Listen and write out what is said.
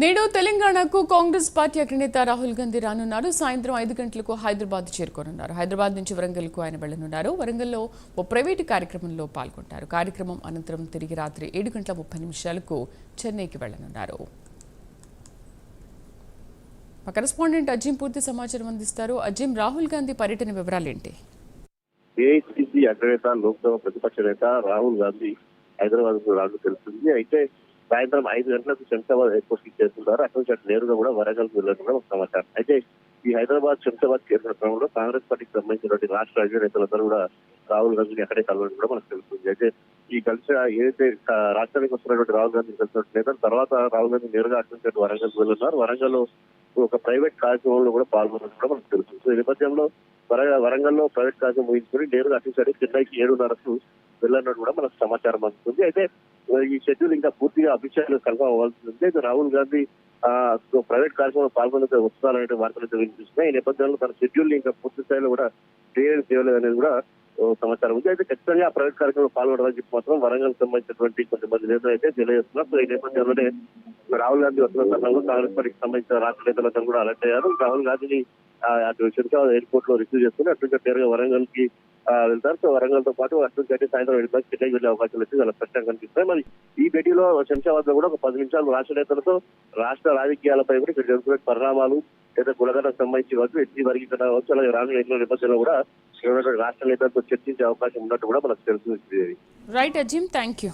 నేడు తెలంగాణకు కాంగ్రెస్ పార్టీ అగ్రనేత రాహుల్ గాంధీ రానున్నారు. సాయంత్రం ఐదు గంటలకు హైదరాబాద్ చేరుకోనున్నారు. హైదరాబాద్ నుంచి వరంగల్కు ఆయన వెళ్ళనున్నారు వరంగల్లో ఓ ప్రైవేటు కార్యక్రమంలో పాల్గొంటారు. కార్యక్రమం అనంతరం తిరిగి రాత్రి ఏడు గంటల ముప్పై నిమిషాలకు చెన్నైకి వెళ్ళనున్నారు మా కరెస్పాండెంట్ అజీం పూర్తి సమాచారం అందిస్తారు. అజీం రాహుల్ గాంధీ పర్యటన వివరాలేంటి? ఏఐసిసి అగ్రనేత లోక్సభ ప్రతిపక్ష నేత రాహుల్ గాంధీ హైదరాబాద్కు తెలుస్తుంది. అయితే సాయంత్రం ఐదు గంటలకు శంషాబాద్ ఎయిర్పోర్ట్కి చేరుకుంటారు. అక్కడి నుంచి అటు నేరుగా కూడా వరంగల్ వెళ్ళడం ఒక సమాచారం. అయితే ఈ హైదరాబాద్ శంషాబాద్ చేరుకున్న క్రమంలో కాంగ్రెస్ పార్టీకి సంబంధించినటువంటి రాష్ట్ర నేతలందరూ కూడా రాహుల్ గాంధీని అక్కడే కలవడం కూడా మనకు తెలుస్తుంది. అయితే ఈ కలిసి ఏదైతే రాష్ట్రానికి వస్తున్నటువంటి రాహుల్ గాంధీ కలిసినట్టు నేతలు తర్వాత రాహుల్ గాంధీ నేరుగా అటువంటి నుంచి వరంగల్ వెళ్ళున్నారు వరంగల్లో ఒక ప్రైవేట్ కార్యక్రమంలో కూడా పాల్గొన్నట్టు కూడా మనకు తెలుస్తుంది. సో ఈ నేపథ్యంలో వరంగల్ వరంగల్లో ప్రైవేట్ కార్యక్రమం ముగించుకుని నేరుగా అటు సైడ్ చెన్నైకి ఏడున్నరకు వెళ్ళన్నట్టు కూడా మనకు సమాచారం అందుతుంది. అయితే ఈ షెడ్యూల్ ఇంకా పూర్తిగా అఫీషియల్ కన్ఫర్మ్ అవ్వాల్సి ఉంది. అయితే రాహుల్ గాంధీ ప్రైవేట్ కార్యక్రమంలో పాల్గొనే వస్తున్నారనే వార్తలు అయితే వినిపిస్తున్నాయి. ఈ నేపథ్యంలో తన షెడ్యూల్ ఇంకా పూర్తి స్థాయిలో కూడా క్లియర్ చేయలేదు అనేది కూడా సమాచారం ఉంది. అయితే ఖచ్చితంగా ఆ ప్రైవేట్ కార్యక్రమంలో పాల్గొనడానికి చెప్పి మాత్రం వరంగల్ సంబంధించినటువంటి కొంతమంది నేతలు అయితే తెలియజేస్తున్నారు. ఈ నేపథ్యంలోనే రాహుల్ గాంధీ వస్తున్న సందర్భంలో కాంగ్రెస్ పార్టీకి సంబంధించిన రాష్ట్ర నేతలందరూ కూడా అలర్ట్ అయ్యారు. రాహుల్ గాంధీని అటు శంషాబాద్ ఎయిర్పోర్ట్లో రిసీవ్ చేసుకుని అటు నేరుగా వరంగల్కి వెళ్తారు. సో వరంగల్తో పాటు అటు నుంచి సాయంత్రం సాయంత్రం వెళ్ళిపోయి చెన్నై వెళ్ళే అవకాశాలు వచ్చి చాలా స్పష్టంగా కనిపిస్తాయి మరి ఈ భేటీలో శంషాబాద్లో కూడా ఒక పది నిమిషాలు రాష్ట్ర నేతలతో రాష్ట్ర రాజకీయాలపై కూడా ఇక్కడ జరుగుతున్న పరిణామాలు లేదా కులగలకు సంబంధించి కావచ్చు ఎస్సీ వర్గీకరణ కావచ్చు అలాగే రానున్న ఎన్నో నేపథ్యంలో కూడా రాష్ట్ర నేతలతో చర్చించే అవకాశం ఉన్నట్టు కూడా మనకు తెలుసు రైట్ అజిమ్ థ్యాంక్ యూ